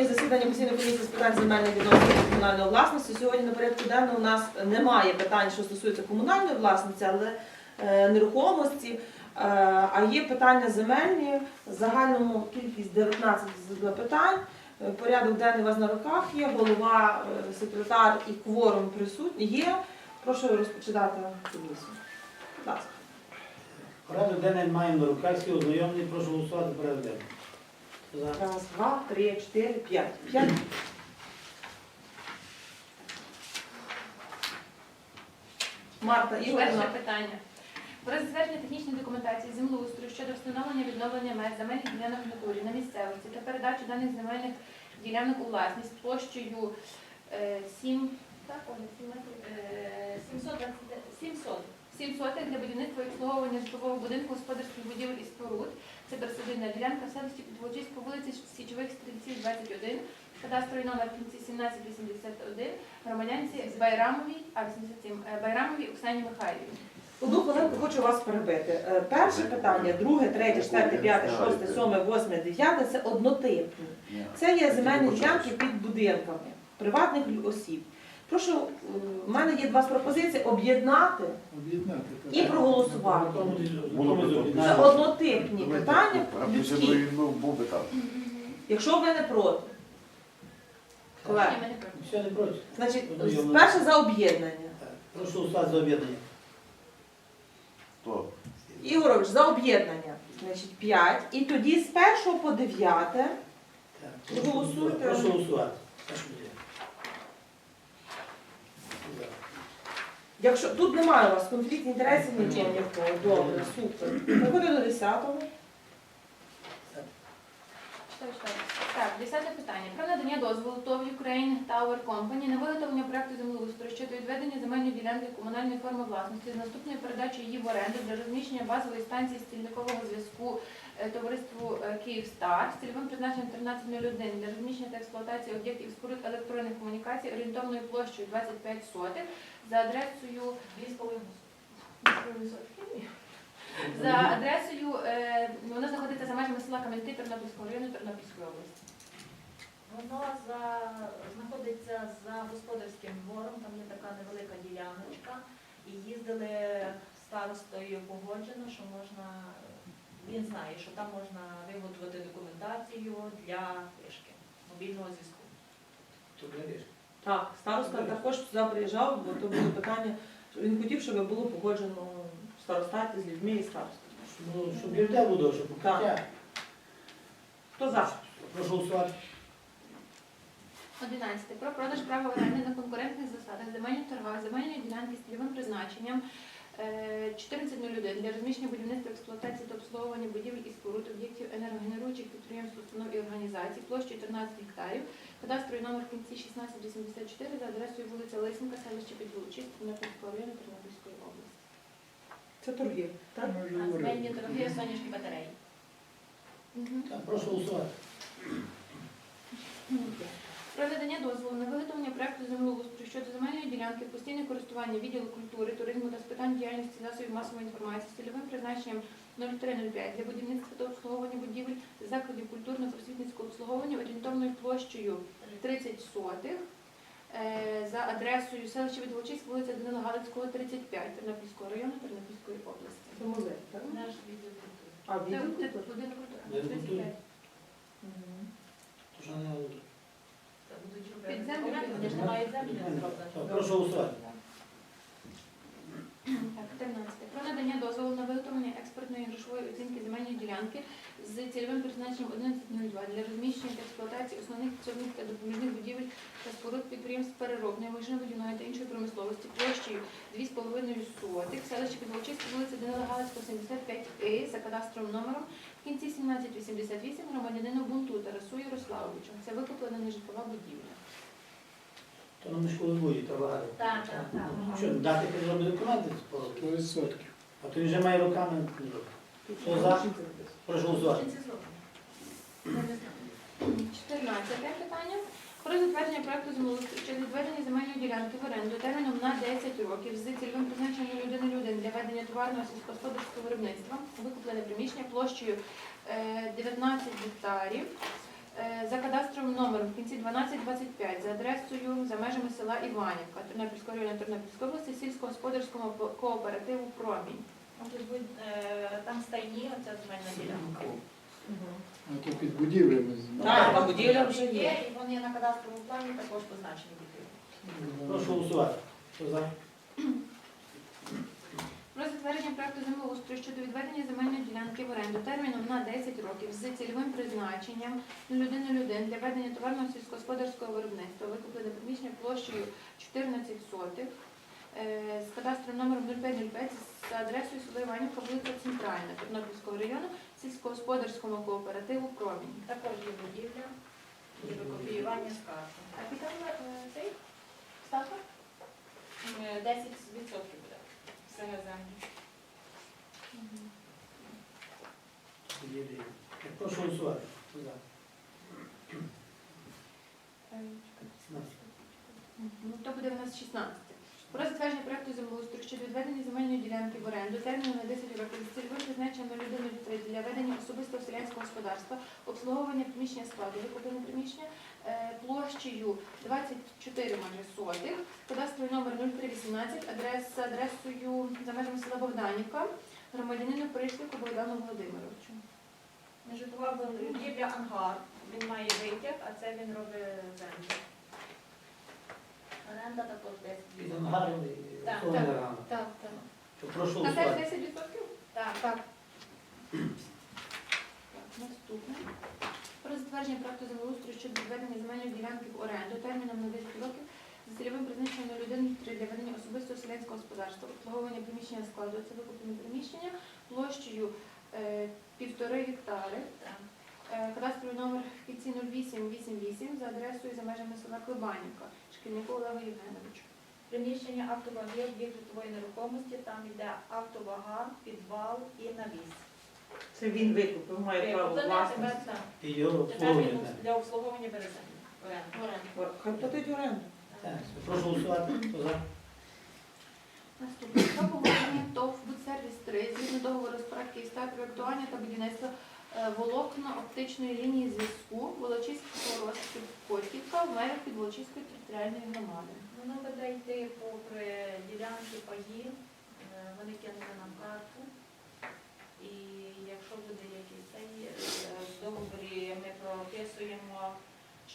Сьогодні засідання постійної комісії з питань земельних відносин та комунальної власності. Сьогодні на порядку денному у нас немає питань, що стосуються комунальної власності, але е, нерухомості. Е, А є питання земельні, загальному кількість 19 запитань. Е, Порядок денний у вас на руках є, голова, е, секретар і кворум присутні є. Прошу розпочинати комісію. Будь ласка. Порядок денний маємо на руках, всі ознайомлені, прошу голосувати порядок денний. Раз, два, три, чотири, п'ять. П'ять. Марта Перше Ігорівна. питання. Про затвердження технічної документації землеустрою щодо встановлення відновлення меж земельних ділянок в натурі на місцевості та передачу даних земельних ділянок у власність площею е, 7, так, Оля, 7 метрів, е, 720 700. 7 сотих для будівництва і обслуговування житлового будинку, господарських будівель і споруд. Це присадибна ділянка в селищі Підволочиськ по вулиці Січових Стрільців, 21, кадастровий номер кінці 1781, громадянці Байрамовій, а 87, е, Байрамовій Оксані Михайлівні. Одну хвилинку хочу вас перебити. Е, Перше питання, друге, третє, четверте, п'яте, шосте, сьоме, восьме, дев'яте це однотипні. Це є земельні ділянки під будинками приватних лю- осіб. Прошу, е, в мене є два пропозиції об'єднати Об'єднати. і проголосувати. Це однотипні питання людські. Якщо ви не проти. Колеги. Все не проти. значить, Одноіменно. перше за об'єднання. Прошу за об'єднання. Ігорович, за об'єднання. Значить, 5. І тоді з 1 по 9. Так. Ви голосуйте. Прошу голосувати. Прошу голосувати. За. Якщо тут немає у вас конфлікт інтересів нічого ніякого. Добре, супер. Переходимо до 10-го. Читаю, читаю. Так, десяте питання. Про надання дозволу ТОВ Ukraine Tower Company на виготовлення проекту землеустрою щодо відведення земельної ділянки комунальної форми власності з наступною передачею її в оренду для розміщення базової станції стільникового зв'язку товариству е, Київстар з цільовим призначенням 1301 для розміщення та експлуатації об'єктів споруд електронних комунікацій орієнтовною площею 25 сотих за адресою 2,5. За адресою, е, вона знаходиться за межами села Кам'янки Тернопільського району Тернопільської області. Воно за, знаходиться за господарським двором, там є така невелика діляночка. І їздили старостою погоджено, що можна, він знає, що там можна виготовити документацію для фишки, мобільного зв'язку. То береш. Так, староста також сюди приїжджав, бо то було питання, що він хотів, щоб було погоджено в старостаті з людьми і старостами. Ну, щоб людей було, щоб покриття. Хто за? Прошу голосувати. 11. Про продаж права оренди на конкурентних засадах земельних торгах, земельної ділянки з цільовим призначенням 14.01 для розміщення будівництва, експлуатації та обслуговування будівель і споруд об'єктів енергогенеруючих підприємств, установ і організацій площею 13 гектарів, кадастровий номер в кінці 1684 за адресою вулиця Лисенка, селище Підволочиськ, Тернопільського району Тернопільської області. Це торги. Так? земельні торги сонячні батареї. Так, прошу голосувати. Про надання дозволу на виготовлення проекту землеустрою щодо земельної ділянки постійне користування відділу культури, туризму та з питань діяльності засобів масової інформації з цільовим призначенням 0305 для будівництва та обслуговування будівель закладів культурно-просвітницького обслуговування орієнтовною площею 30 сотих е, за адресою селища Відволочиськ, вулиця Данила Галицького, 35 Тернопільського району Тернопільської області. Це музей, так? Наш відділ культури. А, відділ культури? Будинок культури. 35. Мгм. То що не говорити. Це будуть Під робити. Прошу голосувати. Так, 13. Про надання дозволу на виготовлення експертної грошової оцінки земельної ділянки з цільовим призначенням 1102 для розміщення та експлуатації основних підсобних та допоміжних будівель та споруд підприємств переробної, машинобудівної та іншої промисловості площею 2,5 сотих, селище Підволочиське, вулиця Данила Галицького, 75І, за кадастровим номером, в кінці 1788 громадянину Бунту Тарасу Ярославовичу. Це викуплена нежитлова будівля. То нам школи будуть товари. Так, так, так. Що, дати підробні документи? Сто відсотків. А то він вже має руками. не. Хто за? Прошу голосувати. 14 питання. Про затвердження проекту щодо відведення земельної ділянки в оренду терміном на 10 років з цільовим призначенням людини людини для ведення товарного сільськогосподарського виробництва, викуплене приміщення площею е, 19 гектарів. Е, За кадастровим номером в кінці 1225 за адресою за межами села Іванівка Тернопільського району Тернопільської області сільськогосподарському кооперативу Промінь. Ну, е, Там стайні, оця земельна ділянка. А то під будівлями. Так, Так, будівля вже є. І вони на кадастровому плані також позначені будівлі. Прошу голосувати. Хто за? Про затвердження проекту землеустрою щодо відведення земельної ділянки в оренду терміном на 10 років з цільовим призначенням 0101 для ведення товарного сільськогосподарського виробництва, викуплене приміщення площею 14 сотих, е, з кадастром номером 0505 з адресою село Іванівка, вулиця Центральна Тернопільського району, сільськогосподарському кооперативу Промінь. Також є будівля і викопіювання з карти. А яка е, цей ставка? Е, 10% Прошу голосувати. Хто за? 17. Ну, то буде в нас 16. Про затвердження проекту землеустрою щодо відведення земельної ділянки в оренду терміну на 10 років з цільовим призначенням для ведення особистого селянського господарства, обслуговування приміщення складу, викуплене приміщення площею 24 майже сотих, кадастровий номер 0318, адрес, за адресою за межами села Богданівка, громадянину Пришнику Богдану Володимировичу. Житлова будівля ангар. Він має витяг, а це він робить землю. Оренда також 10%. Під і Так, так. Так, так. Прошу На теж 10%? Так. Так. Так, наступне. Про затвердження проекту землеустрою щодо відведення земельної ділянки в оренду терміном на 10 років з цільовим призначенням на людини для ведення особистого селянського господарства, обслуговування приміщення складу, це викуплені приміщення площею е, півтори гектари. Е, Кадастровий номер в кінці 0888 за адресою за межами села Клебанівка, шкільнику Олегу Євгеновичу. Приміщення автоваги, об'єкт житлової нерухомості, там йде автовага, підвал і навіс. Це він викупив, має право Тобто, власності. І його обслуговування. для обслуговування бере землю. Оренду. Хай платить оренду. Так, Прошу голосувати. Хто за? Наступне. Про погодження ТОВ «Будсервіс 3» згідно договору з проекту ста проєктування та будівництва е, волокно-оптичної лінії зв'язку Волочиського розпів Котівка в межах Підволочиської територіальної громади. Воно буде йти попри ділянки паї, е, вони кинули нам карту. І якщо буде якийсь цей е, в договорі, ми прописуємо,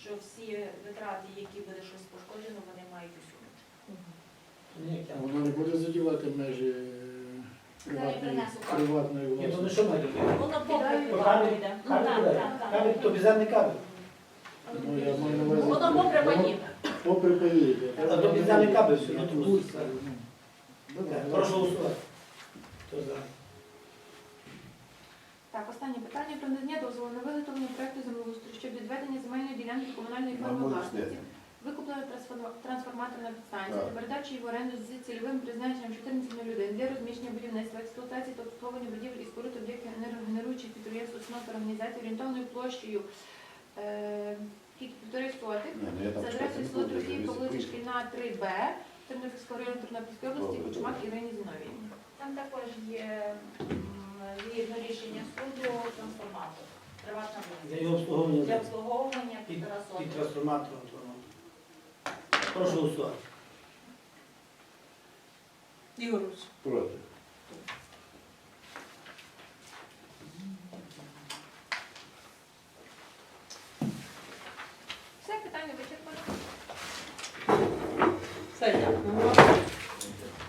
що всі витрати, які буде щось пошкоджено, вони мають усунути. Ні, А воно не буде задівати межі е, приватної, приватної Ні, не власності. що ми? Воно попри По кабель, йде. Ну, кабель так, буде. так, так. Кабель, то безземний кабель. Ну, я маю на увазі. Воно попри воно паї. Попри паї. А то підземний кабель все, ну. Ну, Прошу голосувати. Хто за? Так, останнє питання про надання дозволу на виготовлення проекту землеустрою щодо відведення земельної ділянки комунальної форми власності. Викуплена трансформа- трансформаторна підстанція та передача її в оренду з цільовим призначенням 1401 для розміщення будівництва, експлуатації та обслуговування будівель і споруд об'єктів енергогенеруючих підприємств, установ та організацій орієнтовною площею е, півтори сотих. Ні, ну За адресою село Трохіївка, вулиця щось Шкільна, 3Б, Тернопільського району Тернопільської області, Кучмак. Ірині Зіновіївні. Там також є згідно рішення суду трансформатор. Приватна власність. його обслуговування. Для обслуговування Під, півтора під сотні. трансформатором. Прошу голосувати. Ігорович. проти.